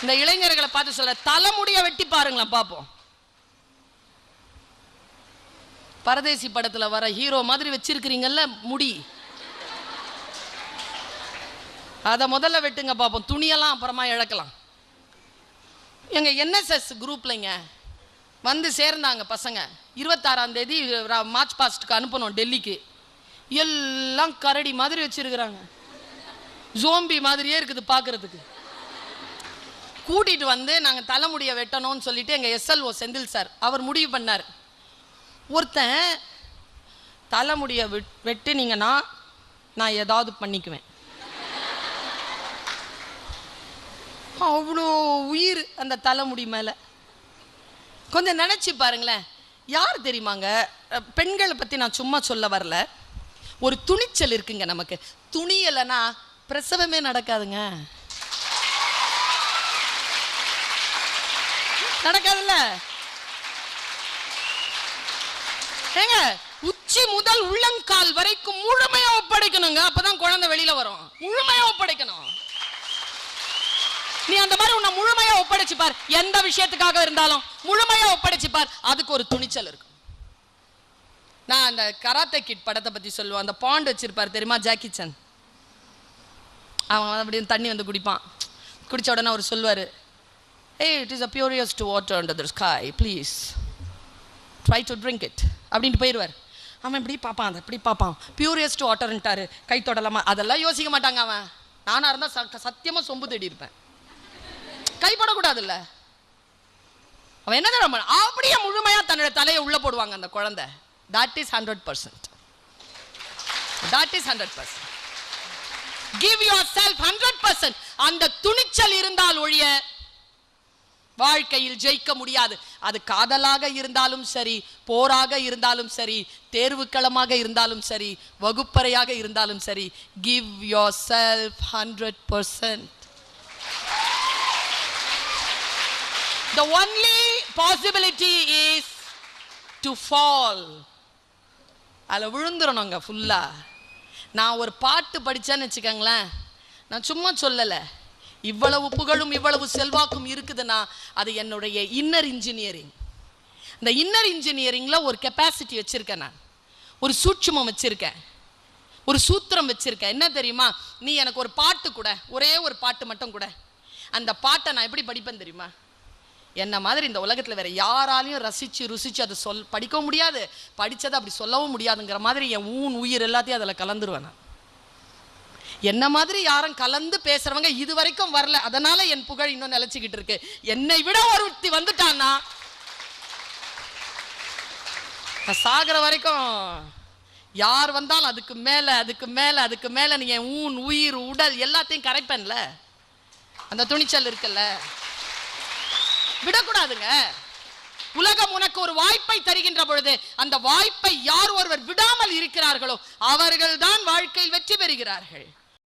இந்த இளைஞர்களை பார்த்து சொல்ற தலைமுடிய வெட்டி பாருங்களேன் பார்ப்போம். பரதேசி படத்தில் வர ஹீரோ மாதிரி வச்சிருக்கிறீங்கல்ல முடி. அதை முதல்ல வெட்டுங்க பார்ப்போம். துணியெல்லாம் அப்புறமா இழக்கலாம். எங்க என்எஸ்எஸ் குரூப்லைங்க வந்து சேர்ந்தாங்க பசங்க. இருபத்தாறாம் தேதி மார்ச் பாஸ்ட்டுக்கு அனுப்பணும் டெல்லிக்கு. எல்லாம் கரடி மாதிரி வச்சிருக்கிறாங்க. ஜோம்பி மாதிரியே இருக்குது பார்க்கறதுக்கு கூட்டிட்டு வந்து நாங்க தலைமுடியை வெட்டணும்னு சொல்லிட்டு எங்க எஸ்எல்ஓ செந்தில் சார் அவர் முடிவு பண்ணார். ஒருத்தன் தலைமுடியை வெட் வெட்டுனீங்கன்னா நான் ஏதாவது பண்ணிக்குவேன். அவ்வளோ உயிர் அந்த தலைமுடி மேலே. கொஞ்சம் நினச்சி பாருங்களேன். யார் தெரியுமாங்க? பெண்களை பற்றி நான் சும்மா சொல்ல வரல. ஒரு துணிச்சல் இருக்குங்க நமக்கு. துணியலைன்னா பிரசவமே நடக்காதுங்க. நடக்காதுல்ல? ஏங்க உச்சி முதல் உள்ளங்கால் வரைக்கும் முழுமையா ஒப்படைக்கணுங்க அப்பதான் குழந்தை வெளியில வரும். முழுமையா ஒப்படைக்கணும். நீ அந்த மாதிரி உன்னை முழுமையா ஒப்படைச்சுப்பார் எந்த விஷயத்துக்காக இருந்தாலும் முழுமையா ஒப்படைச்சு பார். அதுக்கு ஒரு துணிச்சல் இருக்கும். நான் அந்த கராத்தே கிட் படத்தை பத்தி சொல்லுவேன். அந்த பாண்ட் வச்சிருப்பார் தெரியுமா ஜாக்கி சந்த் அவன் வந்து அப்படியே தண்ணி வந்து குடிப்பான். குடிச்ச உடனே அவர் சொல்லுவார் ஏய் it is a purest water under the sky please try to drink it அப்படின்ட்டு போயிடுவார். அவன் இப்படி பார்ப்பான் அதை இப்படி பார்ப்பான். பியூரியஸ்ட் வாட்டர்ன்ட்டாரு கை தொடலாமா? அதெல்லாம் யோசிக்க மாட்டாங்க அவன். நானாக இருந்தால் ச சத்தியமாக சொம்பு தேடி இருப்பேன். கைப்படக்கூடாதுல்ல அவன் என்ன தெரியுமா அப்படியே முழுமையாக தன்னோட தலையை உள்ளே போடுவாங்க அந்த குழந்தை. That is hundred percent that is hundred percent give your self hundred percent அந்த துணிச்சல் இருந்தால் ஒழிய வாழ்க்கையில் ஜெயிக்க முடியாது. அது காதலாக இருந்தாலும் சரி போராக இருந்தாலும் சரி தேர்வுக்களமாக இருந்தாலும் சரி வகுப்பறையாக இருந்தாலும் சரி give your self hundred percent the only possibility is to fall அதில் விழுந்துடணுங்க ஃபுல்லாக நான் ஒரு பாட்டு படித்தேன்னு வச்சுக்கோங்களேன். நான் சும்மா சொல்லலை. இவ்வளவு புகழும் இவ்வளவு செல்வாக்கும் இருக்குதுன்னா அது என்னுடைய இன்னர் இன்ஜினியரிங் இந்த இன்னர் இன்ஜினியரிங்கில் ஒரு கெப்பாசிட்டி வச்சுருக்கேன் நான். ஒரு சூட்சுமம் வச்சுருக்கேன். ஒரு சூத்திரம் வச்சுருக்கேன். என்ன தெரியுமா? நீ எனக்கு ஒரு பாட்டு கூட ஒரே ஒரு பாட்டு மட்டும் கூட அந்த பாட்டை நான் எப்படி படிப்பேன் தெரியுமா? என்ன மாதிரி இந்த உலகத்தில் வேற யாராலையும் ரசித்து ருசித்து அதை சொல் படிக்கவும் முடியாது. படித்ததை அப்படி சொல்லவும் முடியாதுங்கிற மாதிரி என் ஊன் உயிர் எல்லாத்தையும் அதில் கலந்துருவேன் நான். என்ன மாதிரி யாரும் கலந்து பேசுறவங்க இது வரைக்கும் வரல. அதனால என் புகழ் இன்னும் நிலச்சிக்கிட்டு இருக்கு. என்னை விட ஒருத்தி வந்துட்டான்னா? சாகிற வரைக்கும் யார் வந்தாலும் அதுக்கு மேல அதுக்கு மேல அதுக்கு மேல நீ என் ஊன் உயிர் உடல் எல்லாத்தையும் கரைப்பேன்ல? அந்த துணிச்சல் இருக்குல்ல? விடக்கூடாதுங்க. உலகம் உனக்கு ஒரு வாய்ப்பை தருகின்ற பொழுது அந்த வாய்ப்பை யார் ஒருவர் விடாமல் இருக்கிறார்களோ அவர்கள்தான் வாழ்க்கையில் வெற்றி பெறுகிறார்கள்.